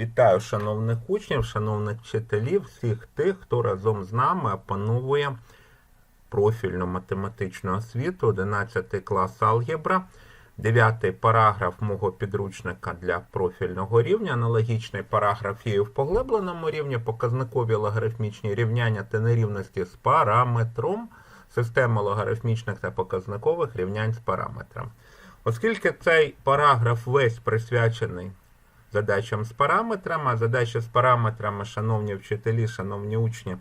Вітаю шановних учнів, шановних вчителів, всіх тих, хто разом з нами опановує профільну математичну освіту, 11 клас алгебра, 9 параграф мого підручника для профільного рівня, аналогічний параграф є в поглибленому рівні, показникові логарифмічні рівняння та нерівності з параметром, система логарифмічних та показникових рівнянь з параметром. Оскільки цей параграф весь присвячений задачам з параметрами, а задачі з параметрами, шановні вчителі, шановні учні,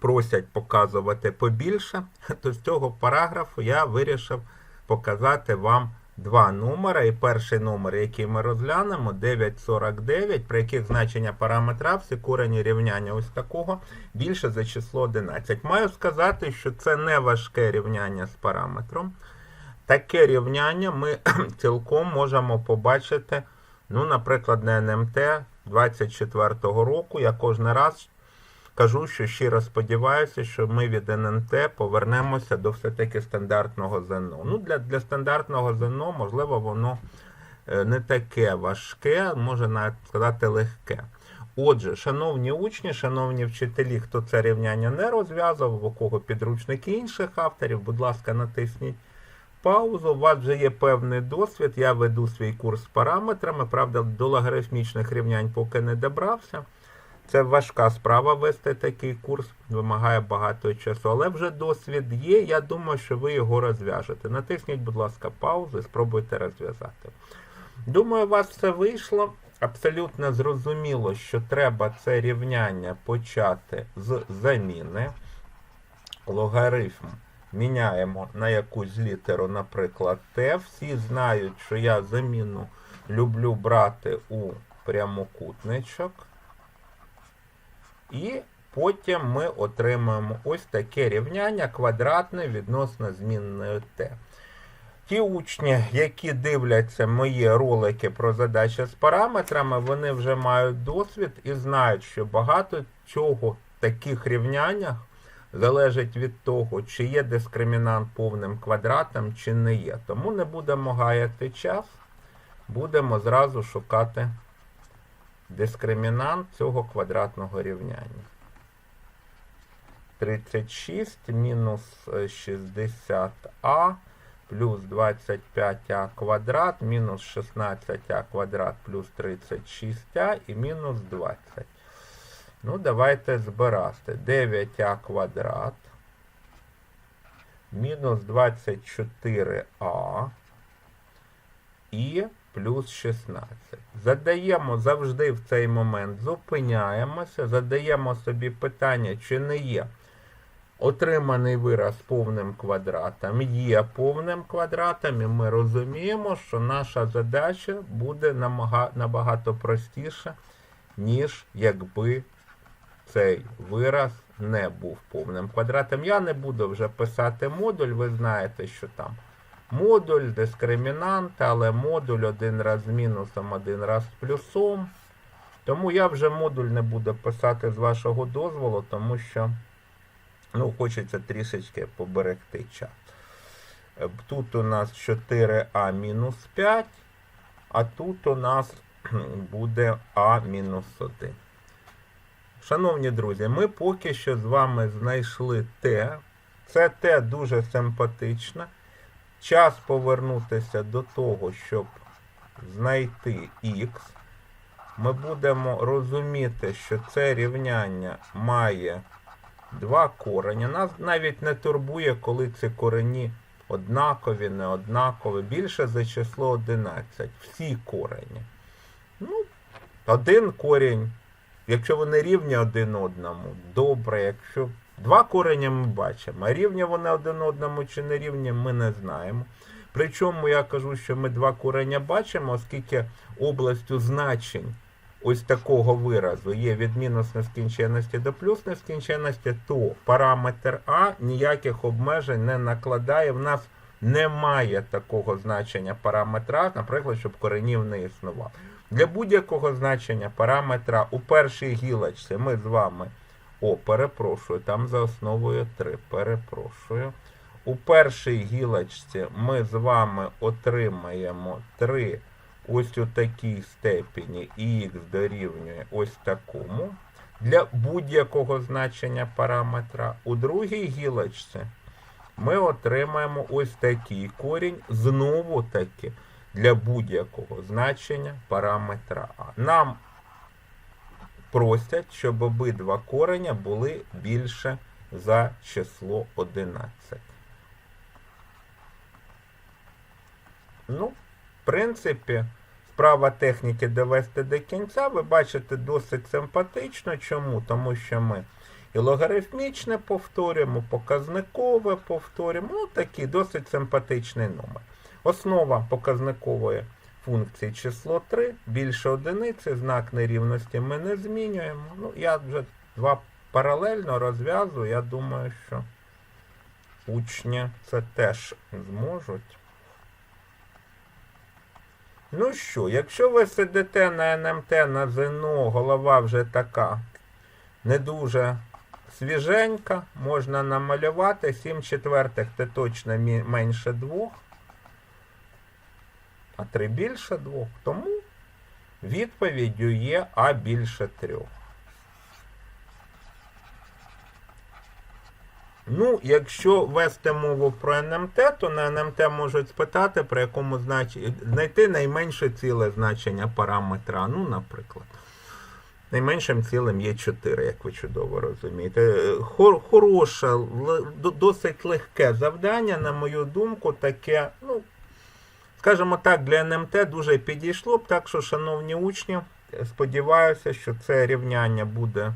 просять показувати побільше, то з цього параграфу я вирішив показати вам два номери. І перший номер, який ми розглянемо, 949, при яких значення параметра всі корені рівняння ось такого більше за число 11. Маю сказати, що це не важке рівняння з параметром. Таке рівняння ми цілком можемо побачити, ну, наприклад, на НМТ 24-го року. Я кожен раз кажу, що щиро сподіваюся, що ми від НМТ повернемося до все-таки стандартного ЗНО. Ну, для, для стандартного ЗНО, можливо, воно е, не таке важке, може навіть сказати легке. Отже, шановні учні, шановні вчителі, хто це рівняння не розв'язав, у кого підручники інших авторів, будь ласка, натисніть паузу. У вас вже є певний досвід. Я веду свій курс з параметрами. Правда, до логарифмічних рівнянь поки не добрався. Це важка справа вести такий курс, вимагає багато часу, але вже досвід є. Я думаю, що ви його розв'яжете. Натисніть, будь ласка, паузу і спробуйте розв'язати. Думаю, у вас все вийшло. Абсолютно зрозуміло, що треба це рівняння почати з заміни. Логарифм міняємо на якусь літеру, наприклад, Т. Всі знають, що я заміну люблю брати у прямокутничок. І потім ми отримаємо ось таке рівняння квадратне відносно змінної Т. Ті учні, які дивляться мої ролики про задачі з параметрами, вони вже мають досвід і знають, що багато чого в таких рівняннях залежить від того, чи є дискримінант повним квадратом, чи не є. Тому не будемо гаяти час, будемо зразу шукати дискримінант цього квадратного рівняння. 36 мінус 60а плюс 25а квадрат мінус 16а квадрат плюс 36а і мінус 20. Ну, давайте збирати. 9а квадрат мінус 24а і плюс 16. Задаємо завжди в цей момент, зупиняємося, задаємо собі питання, чи не є отриманий вираз повним квадратом, є повним квадратом, і ми розуміємо, що наша задача буде набагато простіша, ніж якби цей вираз не був повним квадратом. Я не буду вже писати модуль, ви знаєте, що там модуль, дискримінант, але модуль один раз з мінусом, один раз з плюсом. Тому я вже модуль не буду писати з вашого дозволу, тому що ну, хочеться трішечки поберегти час. Тут у нас 4а мінус 5, а тут у нас буде а мінус 1. Шановні друзі, ми поки що з вами знайшли Т. Це Т дуже симпатичне. Час повернутися до того, щоб знайти Х. Ми будемо розуміти, що це рівняння має два корені. Нас навіть не турбує, коли ці корені однакові, не однакові. Більше за число 11. Всі корені. Ну, один корінь. Якщо вони рівні один одному, добре. Якщо два корення ми бачимо, а рівні вони один одному чи не рівні, ми не знаємо. Причому я кажу, що ми два корення бачимо, оскільки областю значень ось такого виразу є від мінус нескінченності до плюс нескінченності, то параметр А ніяких обмежень не накладає. В нас немає такого значення параметра, наприклад, щоб коренів не існувало. Для будь-якого значення параметра у першій гілочці ми з вами. О, перепрошую, там за основою 3. Перепрошую. У першій гілочці ми з вами отримаємо 3 ось у такій степені і х дорівнює ось такому для будь-якого значення параметра. У другій гілочці ми отримаємо ось такий корінь, знову таки для будь-якого значення параметра А. Нам просять, щоб обидва кореня були більше за число 11. Ну, в принципі, справа техніки довести до кінця, ви бачите досить симпатично. Чому? Тому що ми і логарифмічне повторюємо, показникове повторюємо. Ну, такий досить симпатичний номер. Основа показникової функції число 3, більше одиниці, знак нерівності ми не змінюємо. Ну, я вже два паралельно розв'язую, я думаю, що учні це теж зможуть. Ну що, якщо ви сидите на НМТ на ЗНО, голова вже така не дуже свіженька, можна намалювати 7 четвертих це точно менше 2, а 3 більше 2. Тому відповіддю є А більше 3. Ну, якщо вести мову про НМТ, то на НМТ можуть спитати, при якому значенні знайти найменше ціле значення параметра. Ну, наприклад. Найменшим цілим є 4, як ви чудово розумієте. Хор, хороше, досить легке завдання, на мою думку, таке, ну, скажімо так, для НМТ дуже підійшло б. Так що, шановні учні, сподіваюся, що це рівняння буде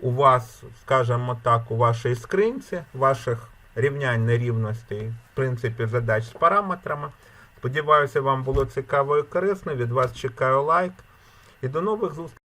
у вас, скажімо так, у вашій скринці, ваших рівнянь нерівностей, в принципі, задач з параметрами. Сподіваюся, вам було цікаво і корисно. Від вас чекаю лайк. І до нових зустрічей.